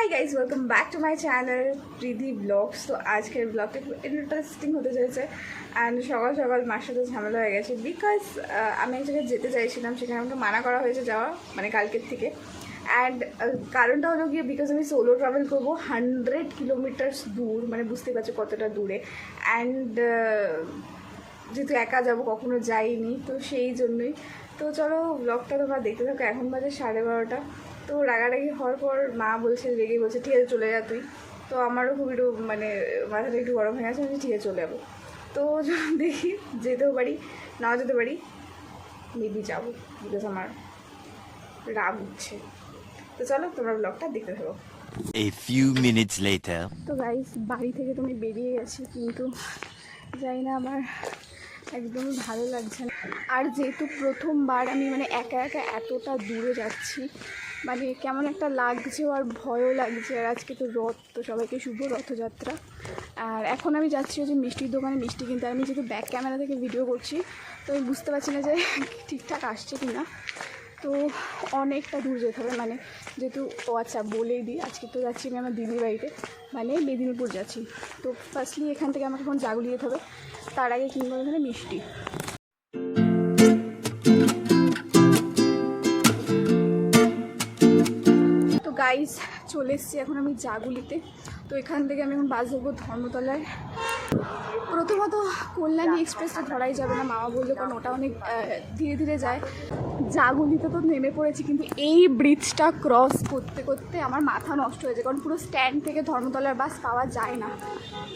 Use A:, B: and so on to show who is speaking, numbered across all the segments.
A: Hi guys welcome back to my channel Riddhi vlogs তো আজকের ব্লগটা খুব ইন্টারেস্টিং হতে চলেছে। অ্যান্ড সকাল সকাল মার সাথে ঝামেলা হয়ে গেছে বিকজ আমি এক জায়গায় যেতে চাইছিলাম, সেখানে আমাকে মানা করা হয়েছে যাওয়া মানে কালকের থেকে। অ্যান্ড কারণটা হলো গিয়ে বিকজ আমি সোলো ট্রাভেল করব হান্ড্রেড কিলোমিটার্স দূর মানে বুঝতে পারছ কতটা দূরে। অ্যান্ড যেহেতু একা যাব, কখনো যাইনি, তো সেই জন্যই। তো চলো ব্লগটা তোমরা দেখতে থাকো, এখন বাজে সাড়ে বারোটা। তো রাগারাগি হওয়ার পর মা বলছে রেগে বলছে ঠিক আছে চলে যা তুই। তো আমারও খুব একটু মানে মাথাটা একটু গরম হয়ে গেছে ঠিক আছে চলে যাব। তো দেখি যেতেও পারি নাও যেতে পারি মেবি যাব বিকজ আমার রাগ উঠছে। তো চলো তোমরা ব্লগটা দেখতে থাকো।
B: A few minutes later.
A: তো গাইস বাড়ি থেকে তুমি বেরিয়ে গেছি কিন্তু জানি না আমার একদমই ভালো লাগছে না। আর যেহেতু প্রথমবার আমি মানে একা একা এতটা দূরে যাচ্ছি মানে কেমন একটা লাগছে আর ভয়ও লাগছে। আর আজকে তো রথ, তো সবাইকে শুভ রথযাত্রা। আর এখন আমি যাচ্ছি হচ্ছে মিষ্টির দোকানে। মিষ্টি কিনতে। আমি যেহেতু ব্যাক ক্যামেরা থেকে ভিডিও করছি, তো আমি বুঝতে পারছি না যে ঠিকঠাক আসছে কি না তো অনেকটা দূর যেতে হবে। মানে যেহেতু, ও আচ্ছা বলেই দিই, আজকে তো যাচ্ছি আমি আমার দিদির বাড়িতে। মানে মেদিনীপুর যাচ্ছি। তো ফার্স্টলি এখান থেকে আমাকে এখন জাগুলি যেতে হবে। তার আগে কিনবো এখানে মিষ্টি। তো গাইস চলে এসেছি এখন আমি জাগুলিতে। তো এখান থেকে আমি এখন বাস ধরবো ধর্মতলায়। প্রথমত কল্যাণী এক্সপ্রেসটা ধরাই যাবে না, মামা বলল, কারণ ওটা অনেক ধীরে ধীরে যায়। জাগুলিতে তো নেমে পড়েছি, কিন্তু এই ব্রিজটা ক্রস করতে করতে আমার মাথা নষ্ট হয়েছে, কারণ পুরো স্ট্যান্ড থেকে ধর্মতলার বাস পাওয়া যায় না।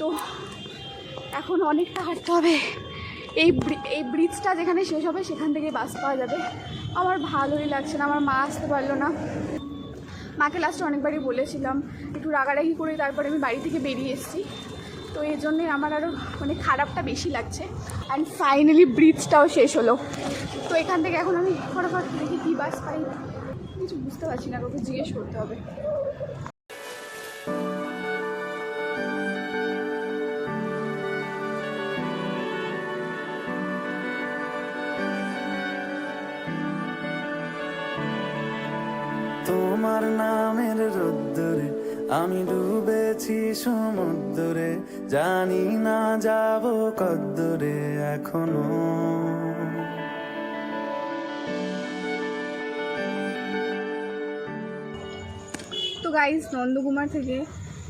A: তো এখন অনেকটা হাঁটতে হবে। এই এই ব্রিজটা যেখানে শেষ হবে, সেখান থেকে বাস পাওয়া যাবে। আমার ভালোই লাগছে না, আমার মা আসতে পারল না। মাকে লাস্টে অনেকবারই বলেছিলাম, একটু রাগারাগি করে তারপরে আমি বাড়ি থেকে বেরিয়ে এসেছি। তো এই জন্যে আমার আরও মানে খারাপটা বেশি লাগছে। অ্যান্ড ফাইনালি ব্রিজটাও শেষ হলো। তো এখান থেকে এখন আমি ফটাফট দেখি কী বাস পাই। কিছু বুঝতে পারছি না, কাউকে জিজ্ঞেস করতে হবে।
C: তোমার নামের রোদ্দুরে আমি ডুবেছি সমুদ্রে। জানি না যাব কদ্দুরে এখনও।
A: তো গাইজ নন্দকুমার থেকে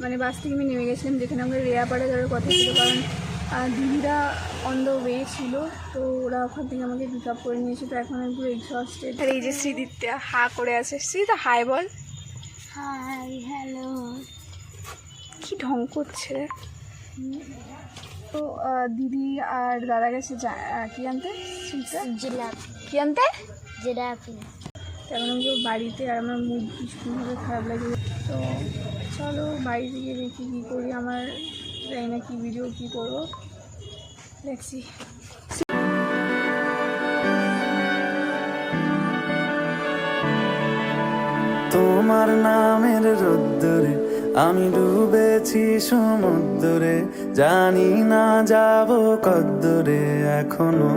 A: মানে বাস থেকে আমি নেমে গেছিলাম, যেখানে আমাকে রেয়াপাড়া যাওয়ার কথা ছিল, কারণ আহ, দিদিরা অন দ্য ওয়ে ছিল তো ওরা ওখান থেকে আমাকে পিক আপ করে নিয়েছে তো এখন আমি পুরো এক্সস্টেড আর এই যে শ্রীদিত্যা হা করে আছে। শ্রীদিত্যা হাই বল।
D: হাই হ্যালো
A: কি ঢং করছে তো দিদি আর দাদা গেছে কি আনতে?
D: জিলাপি।
A: কি আনতে?
D: জিলাপি।
A: তেমন আমি বাড়িতে আর আমার মুড ভীষণভাবে খারাপ লাগে। তো চলো বাড়িতে গিয়ে দেখি কী করি আমার জানি না কী ভিডিও কী করব। দেখছি
C: তোমার নামের রোদ্দুরে আমি ডুবেছি সমুদ্রে। জানি না যাব কদ্দুরে
A: এখনও।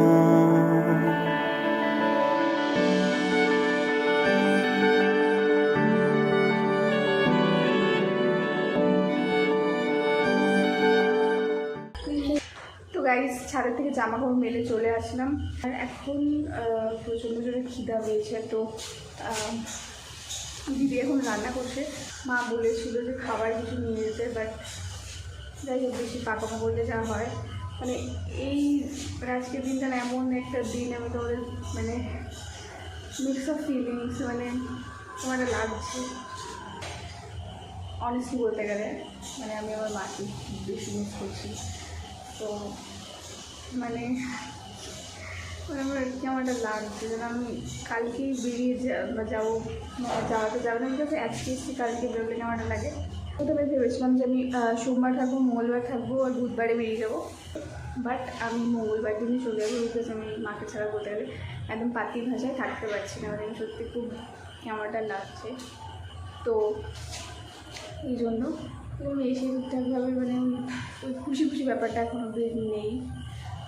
A: ছাদের থেকে জামা কাপড় মেলে চলে আসলাম। আর এখন প্রচণ্ড জোরে খিদা পেয়েছে, তো দিদি এখন রান্না করছে। মা বলেছিল যে খাবার কিছু নিয়ে যেতে বাট যাই হোক, বেশি পাকা করলে যা হয়। মানে এই আজকের দিনটা এমন একটা দিন, আমি তোমাদের মানে মিক্স অফ ফিলিংস মানে আমার লাগছে। অনেস্টলি বলতে গেলে মানে আমি আমার মাকে বেশি মিস করছি। তো মানে আমার কেমন লাগছে যেন আমি কালকেই বেরিয়ে যাব মানে যাওয়া তো যাবে না। বিকজ আজকে এসছি, কালকে বেরোলে কেমন একটা লাগে? প্রথমে ভেবেছিলাম যে আমি সোমবার থাকব, মঙ্গলবার থাকব আর বুধবারে বেরিয়ে যাব। বাট আমি মঙ্গলবার দিনই চলে যাব বিকজ আমি মাকে ছাড়া বলতে গেলে একদম পাতি ভাষায় থাকতে পারছি না। মানে আমি সত্যি খুব একটা লাগছে। তো এই জন্য এবং এসে ঠিকঠাকভাবে মানে ওই খুশি খুশি ব্যাপারটা এখন অব্দি নেই।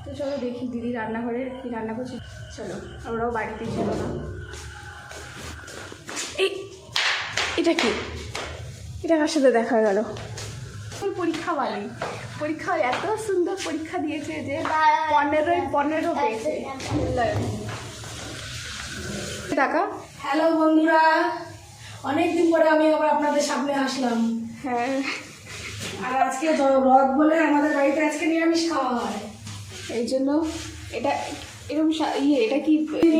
A: তো চলো দেখি দিদি রান্নাঘরে কী রান্না করছে। চলো আমরাও বাড়িতেই ছিল না। এই এটা কি? এটা কার সাথে দেখা গেল? পরীক্ষা বালি। পরীক্ষা এত সুন্দর পরীক্ষা দিয়েছে যে পনেরোই পনেরো পেয়েছে। টাকা
E: হ্যালো বন্ধুরা অনেকদিন পরে আমি আবার আপনাদের সামনে আসলাম।
A: হ্যাঁ।
E: আর আজকে রথ বলে আমাদের বাড়িতে আজকে নিরামিষ খাওয়া হয়।
A: এই জন্য এটা এরকম ইয়ে এটা কি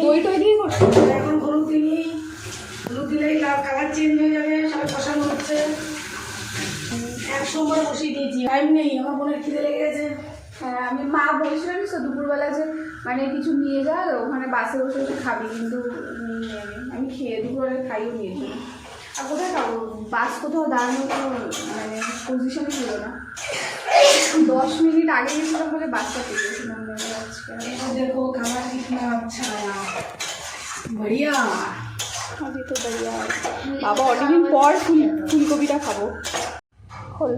A: দই টই দিয়ে করছ?
E: এখন হলুদ দিনই হলুদ দিলেই কালার চেঞ্জ হয়ে যাবে সবাই বসানো হচ্ছে। এক সময় বসিয়ে দিয়েছি টাইম নেই আমার বোনের খিদে লেগে গেছে।
A: হ্যাঁ আমি মা বলেছিলাম তো দুপুরবেলা যে মানে কিছু নিয়ে যা ওখানে বাসে বসে বসে খাবি কিন্তু নিয়ে আমি খেয়ে দুপুরবেলা খাইও নিয়েছি বাস কোথাও দাঁড়ানো মানে পজিশনই ছিল না। দশ মিনিট আগে গেছিলাম বলে বাসটা পেয়েছিলাম
E: আচ্ছা বড়িয়া।
A: আমি তো বড়িয়া। বাবা অনেকদিন পর ফুল ফুলকপিটা খাব। খোল।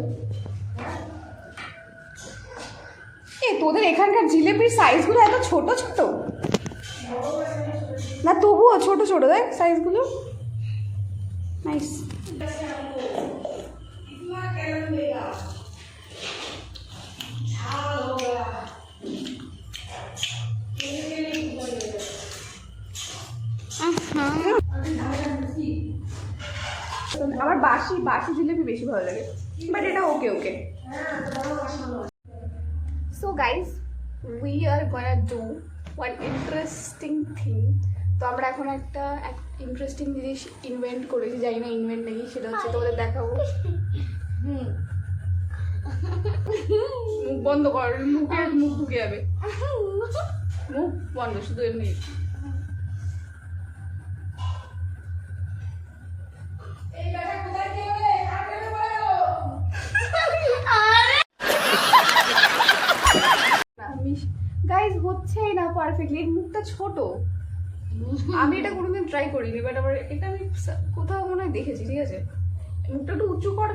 A: এ তোদের এখানকার জিলেপির সাইজগুলো এত ছোট ছোট? না তবুও ছোট ছোট দেখ সাইজগুলো নাইস আমার বাসি বাসি জিলেপি বেশি ভালো লাগে। বাট এটা okay okay so guys we are gonna do one interesting thing তো আমরা এখন একটা ইন্টারেস্টিং জিনিস ইনভেন্ট করেছি জানি না ইনভেন্ট নাকি সেটা হচ্ছে তোমাদের দেখাবো। হুম। মুখ বন্ধ কর মুখে মুখ ঢুকে যাবে। মুখ বন্ধ শুধু এমনি। গাইজ হচ্ছেই না পারফেক্টলি মুখটা ছোট। আমি এটা কোনোদিন ট্রাই করিনি বাট আমার এটা আমি কোথাও মনে হয় দেখেছি ঠিক আছে? মুখটা একটু উঁচু কর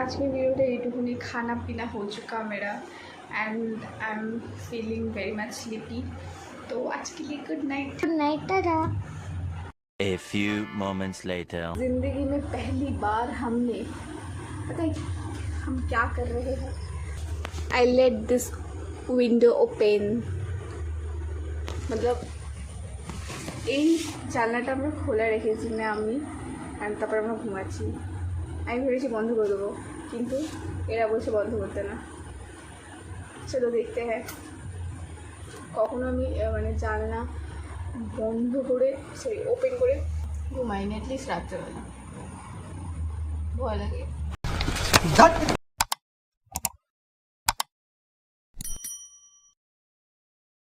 A: আজকে ভিডিওটা এইটুকুনি। খানা পিনা হো চুকা মেরা and I am feeling very much sleepy তো আজকে good night
D: good night
B: A few moments later.
A: जिंदगी में पहली बार हमने पता है हम क्या कर रहे हैं I let this window open मतलब এই জানলাটা আমরা খোলা রেখেছি না আমি আর তারপর আমরা ঘুমাচ্ছি আমি ভেবেছি বন্ধ করে দেবো কিন্তু এরা বলছে বন্ধ করতে না চলো দেখতে হ্যাঁ কখনো আমি আহ, মানে জানলা বন্ধ করে সরি ওপেন করে। ঘুমাইনি অ্যাটলিস্ট রাত্রেবেলা ভয় লাগে।